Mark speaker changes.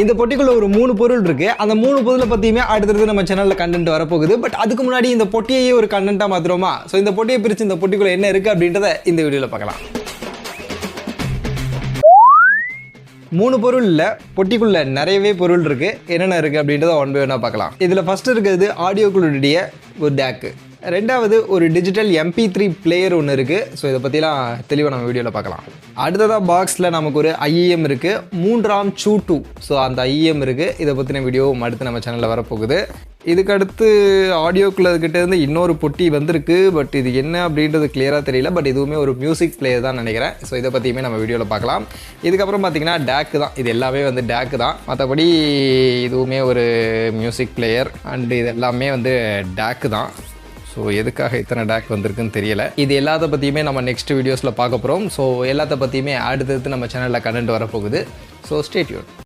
Speaker 1: இந்த பொட்டிக்குள்ள ஒரு மூணு பொருள் இருக்கு. அந்த மூணு பொருளை பத்தியுமே அடுத்தடுத்து நம்ம சேனல்ல கண்டென்ட் வரப்போகுது. பட் அதுக்கு முன்னாடி இந்த பொட்டியையே ஒரு கண்டென்ட்டா மாற்றுறோமா ஸோ இந்த பொட்டியை பிரிச்சு இந்த பொட்டிக்குள்ள என்ன இருக்கு அப்படின்றத இந்த வீடியோல பார்க்கலாம். மூணு பொருள் பொட்டிக்குள்ள நிறையவே பொருள் இருக்கு. என்னென்ன இருக்கு அப்படின்றத ஒன் பை ஒன்னாக பார்க்கலாம். இதில் ஃபர்ஸ்ட் இருக்கிறது ஆடியோக்குள்ளுடைய ஒரு டேக்கு ரெண்டாவது ஒரு டிஜிட்டல் எம்பி த்ரீ பிளேயர் ஒன்று இருக்குது ஸோ இதை பற்றிலாம் தெளிவாக நம்ம வீடியோவில் பார்க்கலாம். அடுத்ததாக பாக்ஸில் நமக்கு ஒரு ஐஇஎம் இருக்குது மூன்றாம் சூ டூ ஸோ அந்த ஐஇஎம் இருக்குது இதை பற்றின வீடியோவும் அடுத்து நம்ம சேனலில் வரப்போகுது. இதுக்கடுத்து ஆடியோக்குள்ள இருந்து இன்னொரு பொட்டி வந்திருக்கு. பட் இது என்ன அப்படின்றது கிளியராக தெரியல. பட் இதுவுமே ஒரு மியூசிக் பிளேயர் தான் நினைக்கிறேன். ஸோ இதை பற்றியுமே நம்ம வீடியோவில் பார்க்கலாம். இதுக்கப்புறம் பார்த்தீங்கன்னா டேக்கு தான். இது எல்லாமே வந்து டேக்கு தான். மற்றபடி இதுவுமே ஒரு மியூசிக் பிளேயர் அண்ட் இது எல்லாமே வந்து டேக்கு தான். ஸோ எதுக்காக இத்தனை டேக் வந்திருக்குன்னு தெரியல. இது எல்லாத்த பற்றியுமே நம்ம நெக்ஸ்ட் வீடியோஸில் பார்க்க போகிறோம் ஸோ எல்லாத்த பற்றியுமே அடுத்தடுத்து நம்ம சேனலில் கண்டென்ட் வரப்போகுது. ஸோ ஸ்டேட்யூட்